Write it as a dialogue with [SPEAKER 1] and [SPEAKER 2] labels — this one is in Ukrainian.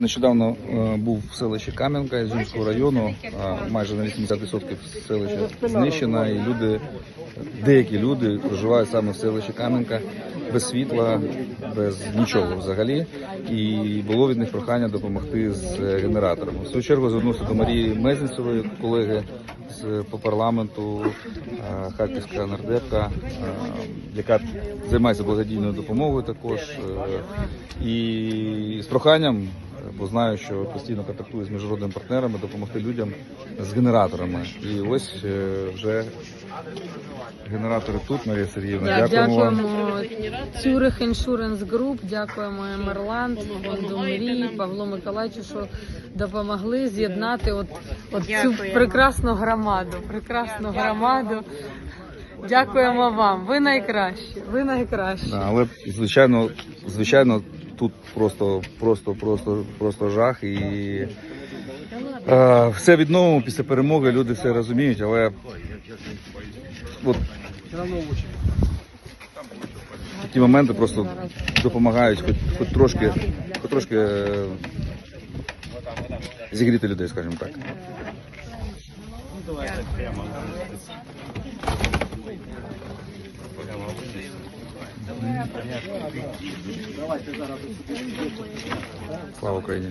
[SPEAKER 1] Нещодавно е, був в селищі Кам'янка Ізюмського району, е, майже на 80% селища знищено, і люди, деякі люди проживають саме в селищі Кам'янка без світла, без нічого взагалі. І було від них прохання допомогти з генератором. В свою чергу звернувся до Марії Мезенцевої, колеги з по парламенту, е, Харківська нардепка, е, яка займається благодійною допомогою також. е, І з проханням бо знаю, що постійно контактую з міжнародними партнерами, допомогти людям з генераторами. І ось е, вже генератори тут, Марія Сергіївна.
[SPEAKER 2] Так,
[SPEAKER 1] Дякуємо вам.
[SPEAKER 2] дякуємо Цюрих Insurance Group, дякуємо Емерланд, фонду Мрії, Павлу Миколаївичу, що допомогли з'єднати от, от цю прекрасну громаду. Прекрасну громаду. Дякуємо вам. Ви найкращі. Ви найкращі.
[SPEAKER 1] Да, але звичайно, звичайно, тут просто, просто, просто, просто жах і. Е, все відновимо після перемоги, люди все розуміють, але от такі моменти просто допомагають хоч, хоч трошки, хоч трошки е, зігріти людей, скажімо так. Слава Україні!